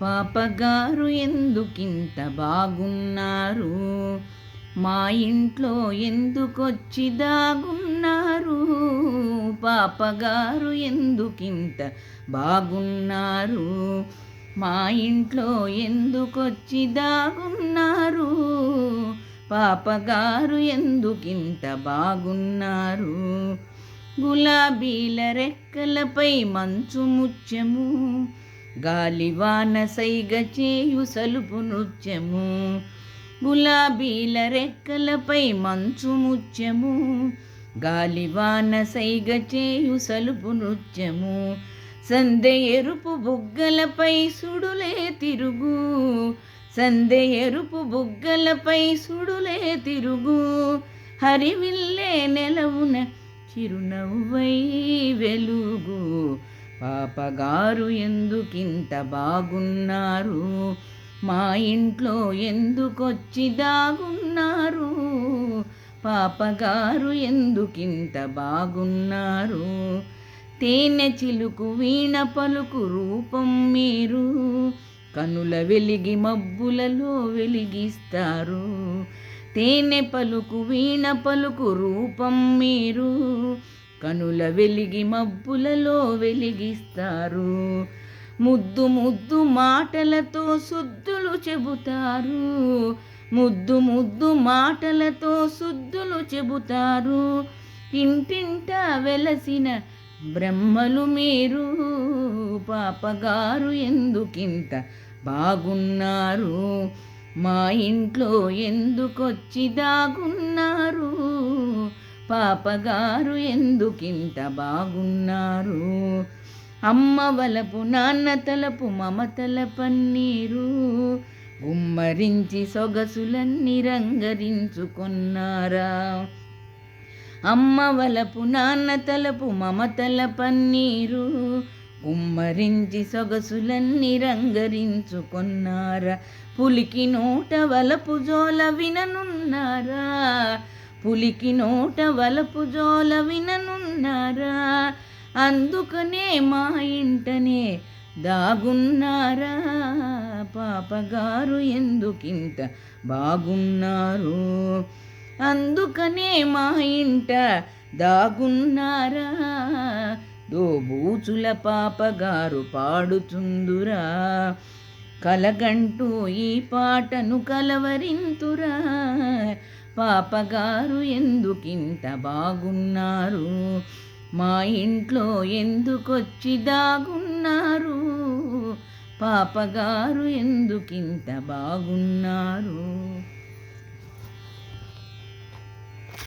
పాపగారు ఎందుకింత బాగున్నారు? మా ఇంట్లో ఎందుకొచ్చి దాగున్నారు? పాపగారు ఎందుకింత బాగున్నారు? మా ఇంట్లో ఎందుకొచ్చి దాగున్నారు? పాపగారు ఎందుకింత బాగున్నారు? గులాబీల రెక్కలపై మంచు ముత్యము గాలివాన సైగ చేయు సలుపు నృత్యము గులాబీల రెక్కలపై మంచు ముత్యము. గాలివాన సైగ చేయు సలుపు నృత్యము సందె ఎరుపు బుగ్గలపై సుడులే తిరుగు. సందె ఎరుపు బుగ్గలపై సుడులే తిరుగు హరివిల్లే నెలవున చిరునవ్వై వెలుగు. పాపగారు ఎందుకింత బాగున్నారు? మా ఇంట్లో ఎందుకొచ్చి దాగున్నారు? పాపగారు ఎందుకింత బాగున్నారు? తేనె చిలుకు వీణ పలుకు రూపం మీరు? కనుల వెలిగి మబ్బులలో వెలిగిస్తారు. తేనె పలుకు వీణ పలుకు రూపం మీరు? కనుల వెలిగి మబ్బులలో వెలిగిస్తారు. ముద్దు ముద్దు మాటలతో శుద్ధులు చెబుతారు. ముద్దు ముద్దు మాటలతో శుద్ధులు చెబుతారు. ఇంటింట వెలసిన బ్రహ్మలు మీరు పాపగారు ఎందుకింత బాగున్నారు? మా ఇంట్లో ఎందుకొచ్చి దాగున్నారు? పాపగారు ఎందుకింత బాగున్నారు? అమ్మ వలపు నాన్న తలపు మమతల పన్నీరు గుమ్మరించి సొగసులన్నీ రంగరించుకున్నారా? అమ్మ వలపు నాన్న తలపు మమతల పన్నీరు గుమ్మరించి సొగసులన్నీ రంగరించుకున్నారా? పులికి నోట వలపు జోల విననున్నారా? పులికి నోట వలపు జోల విననున్నారా? అందుకనే మా ఇంటనే దాగున్నారా? పాపగారు ఎందుకింత బాగున్నారు? అందుకనే మా ఇంట దాగున్నారా? దోబూచుల పాపగారు పాడుతుందురా? కలగంటూ ఈ పాటను కలవరింతురా? పాపగారు ఎందుకింత బాగున్నారు? మా ఇంట్లో ఎందుకొచ్చి దాగున్నారు? పాపగారు ఎందుకింత బాగున్నారు?